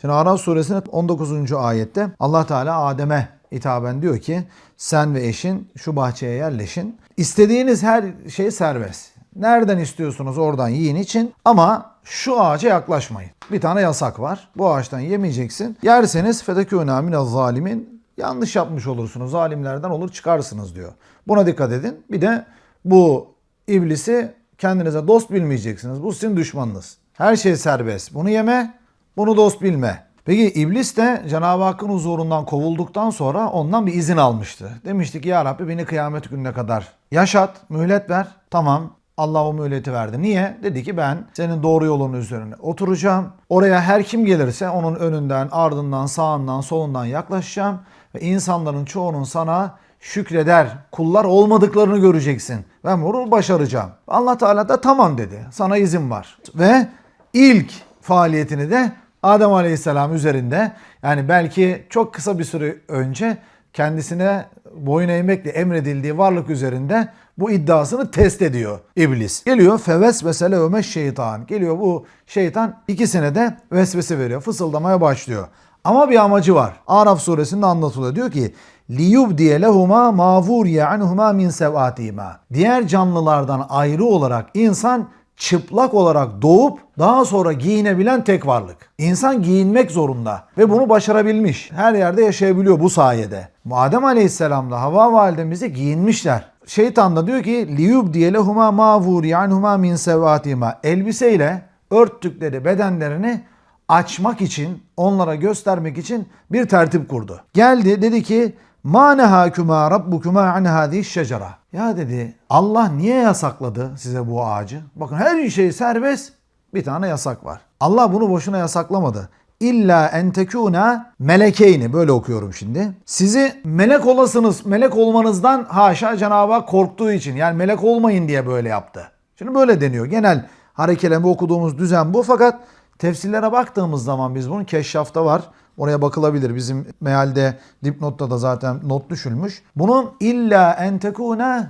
Şimdi Araf suresinin 19. ayette Allah Teala Adem'e hitaben diyor ki sen ve eşin şu bahçeye yerleşin. İstediğiniz her şey serbest. Nereden istiyorsunuz oradan yiyin için ama şu ağaca yaklaşmayın. Bir tane yasak var. Bu ağaçtan yemeyeceksin. Yerseniz fedekûnâ minel zalimin yanlış yapmış olursunuz. Zalimlerden olur çıkarsınız diyor. Buna dikkat edin. Bir de bu iblisi kendinize dost bilmeyeceksiniz. Bu sizin düşmanınız. Her şey serbest. Bunu yeme, bunu dost bilme. Peki iblis de Cenab-ı Hakk'ın huzurundan kovulduktan sonra ondan bir izin almıştı. Demişti ki ya Rabbi beni kıyamet gününe kadar yaşat, mühlet ver. Tamam Allah o mühleti verdi. Niye? Dedi ki ben senin doğru yolun üzerine oturacağım. Oraya her kim gelirse onun önünden, ardından, sağından, solundan yaklaşacağım. Ve insanların çoğunun sana şükreder, kullar olmadıklarını göreceksin. Ben bunu başaracağım. Allah Teala da tamam dedi. Sana izin var. Ve ilk faaliyetini de Adem Aleyhisselam üzerinde yani belki çok kısa bir süre önce kendisine boyun eğmekle emredildiği varlık üzerinde bu iddiasını test ediyor iblis. Geliyor feves vesele öme şeytan. Geliyor bu şeytan ikisine de vesvese veriyor. Fısıldamaya başlıyor. Ama bir amacı var. Araf suresinde anlatılıyor. Diyor ki liyubdiye lehuma ma vuriye anhuma min sevatihima. Diğer canlılardan ayrı olarak insan çıplak olarak doğup daha sonra giyinebilen tek varlık. İnsan giyinmek zorunda ve bunu başarabilmiş. Her yerde yaşayabiliyor bu sayede. Adem Aleyhisselam'la Havva validemiz de giyinmişler. Şeytan da diyor ki liyub diye lehuma ma vuriye anhuma min sevatihima. Elbiseyle örttükleri bedenlerini açmak için, onlara göstermek için bir tertip kurdu. Geldi dedi ki Ma nehâkümâ rabbukümâ an hâzî şecera. Ya dedi Allah niye yasakladı size bu ağacı? Bakın her şey serbest. Bir tane yasak var. Allah bunu boşuna yasaklamadı. İlla en tekûnâ melekeyni böyle okuyorum şimdi. Sizi melek olasınız, melek olmanızdan haşa Cenab-ı Hak korktuğu için yani melek olmayın diye böyle yaptı. Şimdi böyle deniyor. Genel harekeleme okuduğumuz düzen bu fakat tefsirlere baktığımız zaman biz bunun keşşafta var. Oraya bakılabilir. Bizim mealde dipnotta da zaten not düşülmüş. Bunun illa en tekune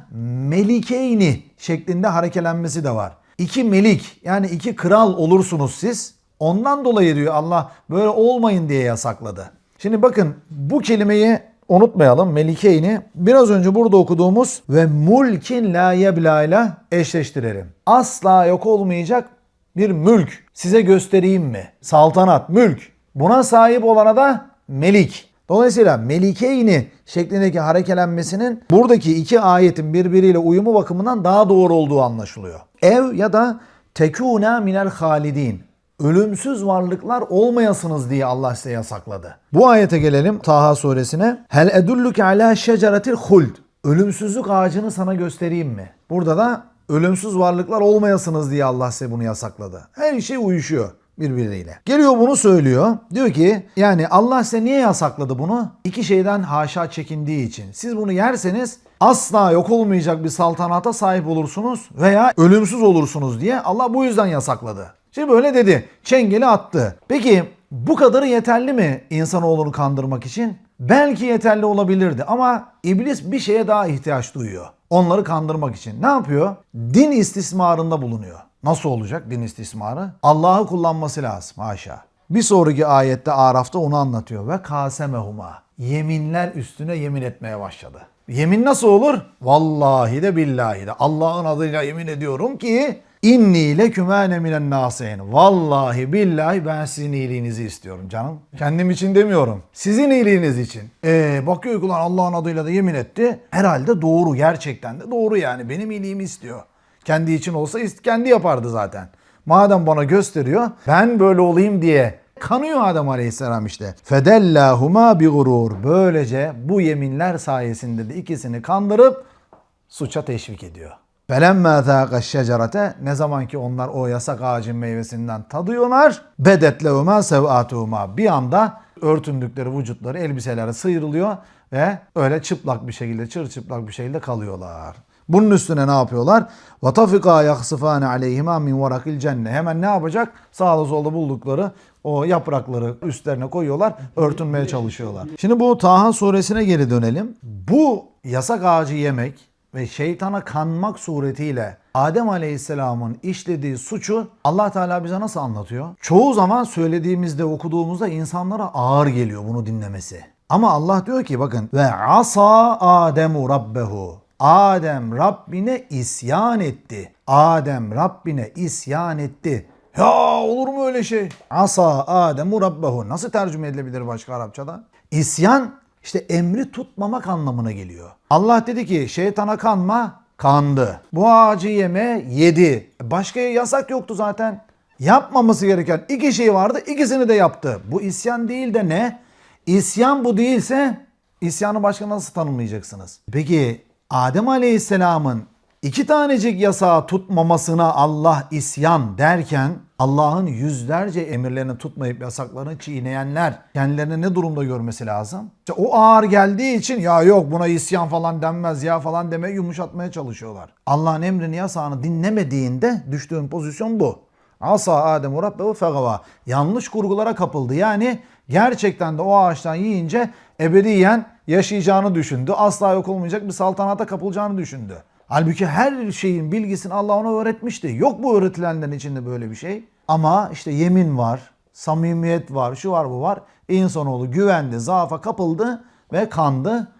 melikeyni şeklinde harekelenmesi de var. İki melik yani iki kral olursunuz siz. Ondan dolayı diyor Allah böyle olmayın diye yasakladı. Şimdi bakın bu kelimeyi unutmayalım. Melikeyni biraz önce burada okuduğumuz ve mulkin la yebla ile eşleştirelim. Asla yok olmayacak bir mülk size göstereyim mi? Saltanat, mülk. Buna sahip olana da melik. Dolayısıyla melikeyni şeklindeki harekelenmesinin buradaki iki ayetin birbiriyle uyumu bakımından daha doğru olduğu anlaşılıyor. Ev ya da tekûne minel halidin. Ölümsüz varlıklar olmayasınız diye Allah size yasakladı. Bu ayete gelelim Taha suresine. Hel edulluke ala şeceretil huld. Ölümsüzlük ağacını sana göstereyim mi? Burada da ölümsüz varlıklar olmayasınız diye Allah size bunu yasakladı. Her şey uyuşuyor birbiriyle. Geliyor bunu söylüyor. Diyor ki yani Allah size niye yasakladı bunu? İki şeyden haşa çekindiği için. Siz bunu yerseniz asla yok olmayacak bir saltanata sahip olursunuz veya ölümsüz olursunuz diye Allah bu yüzden yasakladı. Şimdi böyle dedi. Çengeli attı. Peki bu kadarı yeterli mi insanoğlunu kandırmak için? Belki yeterli olabilirdi ama iblis bir şeye daha ihtiyaç duyuyor. Onları kandırmak için. Ne yapıyor? Din istismarında bulunuyor. Nasıl olacak din istismarı? Allah'ı kullanması lazım haşa. Bir sonraki ayette Araf'ta onu anlatıyor ve kasemehuma. Yeminler üstüne yemin etmeye başladı. Yemin nasıl olur? Vallahi de billahi de Allah'ın adıyla yemin ediyorum ki inni lekümâne minen nâsîn. Vallahi billahi ben sizin iyiliğinizi istiyorum canım. Kendim için demiyorum. Sizin iyiliğiniz için. Ee, bakıyor ki ulan Allah'ın adıyla da yemin etti. Herhalde doğru gerçekten de doğru yani. Benim iyiliğimi istiyor. Kendi için olsa kendi yapardı zaten. Madem bana gösteriyor ben böyle olayım diye kanıyor Adem Aleyhisselam işte. Fedellahuma bi gurur. Böylece bu yeminler sayesinde de ikisini kandırıp suça teşvik ediyor. Felemme zâqa şecerete ne zaman ki onlar o yasak ağacın meyvesinden tadıyorlar bedetlehuma sevatuhuma bir anda örtündükleri vücutları elbiseleri sıyrılıyor ve öyle çıplak bir şekilde çırçıplak bir şekilde kalıyorlar. Bunun üstüne ne yapıyorlar? وَتَفِقَا يَخْصِفَانِ عَلَيْهِمَا مِنْ وَرَقِ الْجَنَّةِ Hemen ne yapacak? Sağda solda buldukları o yaprakları üstlerine koyuyorlar, örtünmeye çalışıyorlar. Şimdi bu Taha suresine geri dönelim. Bu yasak ağacı yemek ve şeytana kanmak suretiyle Adem Aleyhisselam'ın işlediği suçu Allah Teala bize nasıl anlatıyor? Çoğu zaman söylediğimizde, okuduğumuzda insanlara ağır geliyor bunu dinlemesi. Ama Allah diyor ki bakın ve asa Ademu rabbehu. Adem Rabbine isyan etti. Adem Rabbine isyan etti. Ya olur mu öyle şey? Asa Ademu rabbehu. Nasıl tercüme edilebilir başka Arapçada? İsyan işte emri tutmamak anlamına geliyor. Allah dedi ki şeytana kanma, kandı. Bu ağacı yeme, yedi. Başka yasak yoktu zaten. Yapmaması gereken iki şey vardı, ikisini de yaptı. Bu isyan değil de ne? İsyan bu değilse isyanı başka nasıl tanımlayacaksınız? Peki Adem Aleyhisselam'ın iki tanecik yasağı tutmamasına Allah isyan derken Allah'ın yüzlerce emirlerini tutmayıp yasaklarını çiğneyenler kendilerini ne durumda görmesi lazım? İşte o ağır geldiği için ya yok buna isyan falan denmez ya falan demeye yumuşatmaya çalışıyorlar. Allah'ın emrini yasağını dinlemediğinde düştüğün pozisyon bu. Asa Adem Rabbehu fegava. Yanlış kurgulara kapıldı. Yani gerçekten de o ağaçtan yiyince ebediyen yaşayacağını düşündü. Asla yok olmayacak bir saltanata kapılacağını düşündü. Halbuki her şeyin bilgisini Allah ona öğretmişti. Yok bu öğretilenlerin içinde böyle bir şey. Ama işte yemin var, samimiyet var, şu var bu var. İnsanoğlu güvendi, zaafa kapıldı ve kandı.